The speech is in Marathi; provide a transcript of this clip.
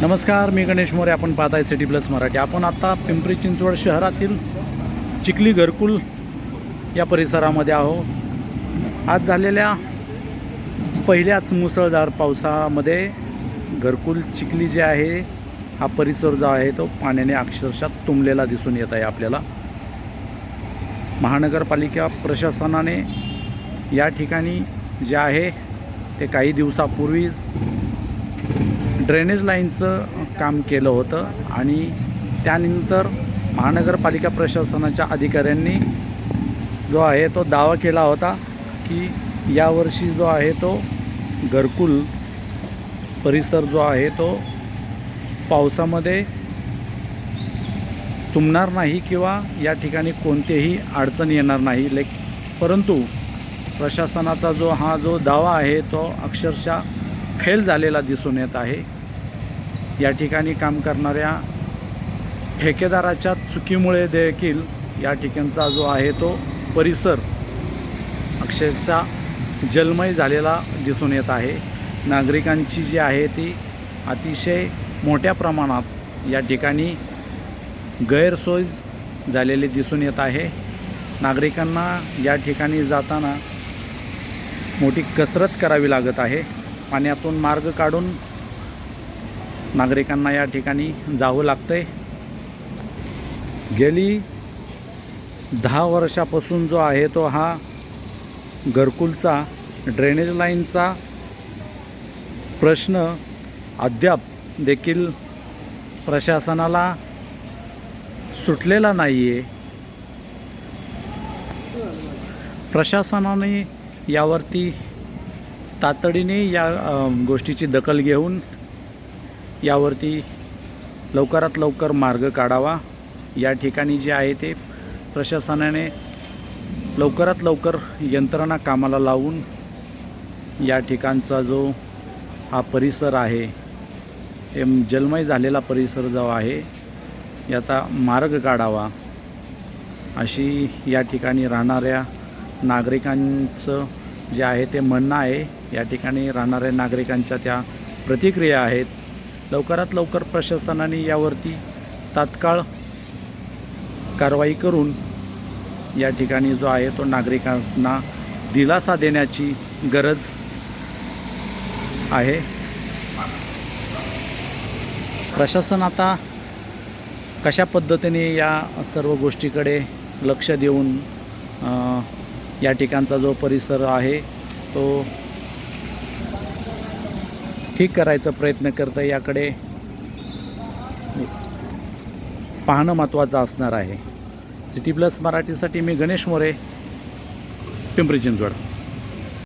नमस्कार मी गणेश मोरे. आपण पाहत आहे सिटी प्लस मराठी. आपण आता पिंपरी चिंचवड शहरातील चिखली घरकुल या परिसरामध्ये आहो आज झालेल्या पहिल्याच मुसळधार पावसामध्ये घरकुल चिखली जे आहे हा परिसर जो आहे तो पाण्याने अक्षरशः तुंबलेला दिसून येत आहे आपल्याला. महानगरपालिका प्रशासनाने या ठिकाणी जे आहे ते काही दिवसापूर्वीच ड्रेनेज लाईनचं काम केलं होतं आणि त्यानंतर महानगरपालिका प्रशासनाच्या अधिकाऱ्यांनी जो आहे तो दावा केला होता की यावर्षी जो आहे तो घरकुल परिसर जो आहे तो पावसामध्ये तुंबणार नाही किंवा या ठिकाणी कोणतेही अडचण येणार नाही. लेक परंतु प्रशासनाचा जो हा जो दावा आहे तो अक्षरशः फेल झालेला दिसून येत आहे. या ठिकाणी काम करणाऱ्या ठेकेदाराच्या चुकीमुळे देखील या ठिकाणचा जो आहे तो परिसर अक्षरशः जलमय झालेला दिसून येत आहे. नागरिकांची जी आहे ती अतिशय मोठ्या प्रमाणात या ठिकाणी गैरसोय झालेली दिसून येत आहे. नागरिकांना या ठिकाणी जाताना मोठी कसरत करावी लागत आहे. पाण्यातून मार्ग काढून नागरिकांना या ठिकाणी जावं लागतंय. गेली दहा वर्षापासून जो आहे तो हा घरकुलचा ड्रेनेज लाईनचा प्रश्न अद्याप देखील प्रशासनाला सुटलेला नाही आहे प्रशासनाने यावरती तातडीने या गोष्टीची दखल घेऊन यावरती लवकरात लवकर मार्ग काढावा. या ठिकाणी जे आहे ते प्रशासनाने लवकरात लवकर यंत्रणा कामाला लावून या ठिकाणचा जो हा परिसर आहे हे जलमय झालेला परिसर जो आहे याचा मार्ग काढावा. अशी या ठिकाणी राहणाऱ्या नागरिकांचं जे आहे ते म्हणणं आहे या ठिकाणी राहणाऱ्या नागरिकांच्या त्या प्रतिक्रिया आहेत. लवकरात लवकर प्रशासनाने यावरती तात्काळ कारवाई करून या ठिकाणी जो आहे तो नागरिकांना दिलासा देण्याची गरज आहे. प्रशासन आता कशा पद्धतीने या सर्व गोष्टीकडे लक्ष देऊन या ठिकाणचा जो परिसर आहे तो ठीक करायचा प्रयत्न करतं याकडे पाहणं महत्त्वाचं असणार आहे. सिटी प्लस मराठीसाठी मी गणेश मोरे पिंपरी चिंचवड.